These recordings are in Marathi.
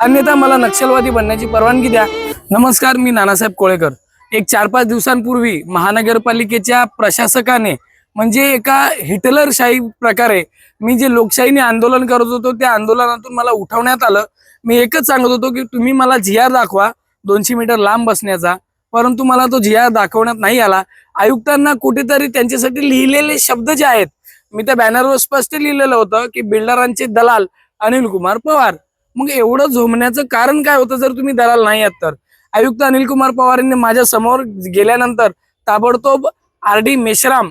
अन्यथा मला नक्षलवादी बनण्याची परवानगी द्या. नमस्कार मी नानासाहेब कोळेकर. एक चार पाच दिवसांपूर्वी महानगरपालिकेच्या प्रशासकाने म्हणजे एका हिटलरशाही प्रकारे मी जे लोकशाहीने आंदोलन करत होतो त्या आंदोलनातून मला उठवण्यात आलं. मी एकच सांगत होतो की तुम्ही मला जिआर दाखवा दोनशे मीटर लांब बसण्याचा. परंतु मला तो जिआर दाखवण्यात नाही आला. आयुक्तांना कुठेतरी त्यांच्यासाठी लिहिलेले शब्द जे आहेत मी त्या बॅनरवर स्पष्ट लिहिलेलं होतं की बिल्डरांचे दलाल अनिल कुमार पवार. मग एवढं झोमण्याचं कारण काय होतं जर तुम्ही दलाल नाही आहात तर? आयुक्त अनिल कुमार पवार यांनी माझ्यासमोर गेल्यानंतर ताबडतोब आर डी मेश्राम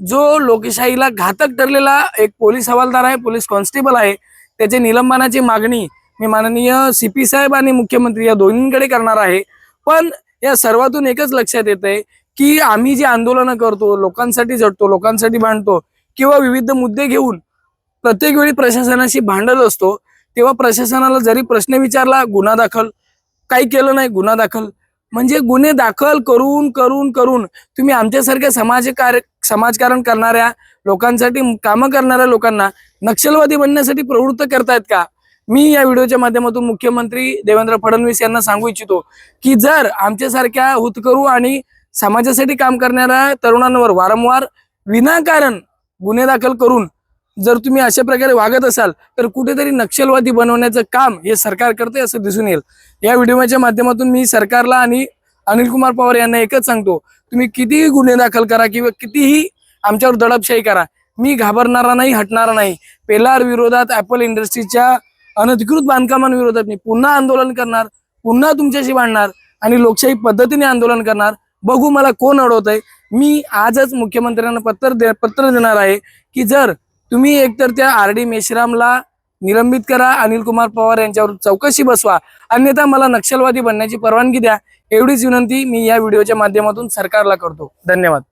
जो लोकशाहीला घातक ठरलेला एक पोलीस हवालदार आहे पोलीस कॉन्स्टेबल आहे त्याचे निलंबनाची मागणी मी माननीय सी पी साहेब आणि मुख्यमंत्री या दोन्हींकडे करणार आहे. पण या सर्वातून एकच लक्षात येत आहे की आम्ही जे आंदोलनं करतो लोकांसाठी झटतो लोकांसाठी भांडतो किंवा विविध मुद्दे घेऊन प्रत्येक वेळी प्रशासनाशी भांडत असतो तेव्हा प्रशासनाला जरी प्रश्न विचारला गुन्हा दाखल काही केलं नाही गुन्हा दाखल. म्हणजे गुन्हे दाखल करून करून करून तुम्ही आमच्यासारख्या समाजकार्य समाजकारण करणाऱ्या लोकांसाठी कामं करणाऱ्या लोकांना नक्षलवादी बनण्यासाठी प्रवृत्त करतायत का? मी या व्हिडिओच्या माध्यमातून मुख्यमंत्री देवेंद्र फडणवीस यांना सांगू इच्छितो की जर आमच्यासारख्या हुतकरू आणि समाजासाठी काम करणाऱ्या तरुणांवर वारंवार विनाकारण गुन्हे दाखल करून जर तुम्ही अशा प्रकारे वागत असाल तर कुठेतरी नक्षलवादी बनवण्याचं काम हे सरकार करते असं दिसून येईल. या व्हिडिओच्या माध्यमातून मी सरकारला आणि अनिल कुमार पवार यांना एकच सांगतो तुम्ही कितीही गुन्हे दाखल करा किंवा कितीही आमच्यावर दडपशाही करा मी घाबरणारा नाही हटणारा नाही. पेलार विरोधात ऍपल इंडस्ट्रीच्या अनधिकृत बांधकामांविरोधात मी पुन्हा आंदोलन करणार पुन्हा तुमच्याशी भांडणार आणि लोकशाही पद्धतीने आंदोलन करणार. बघू मला कोण अडवत आहे मी आजच मुख्यमंत्र्यांना पत्र दे पत्र देणार आहे की जर तुम्ही एकतर त्या आर डी मेश्रामला निलंबित करा अनिल कुमार पवार यांच्यावर चौकशी बसवा. अन्यथा मला नक्षलवादी बनण्याची परवानगी द्या. एवढीच विनंती मी या व्हिडिओच्या माध्यमातून सरकारला करतो. धन्यवाद.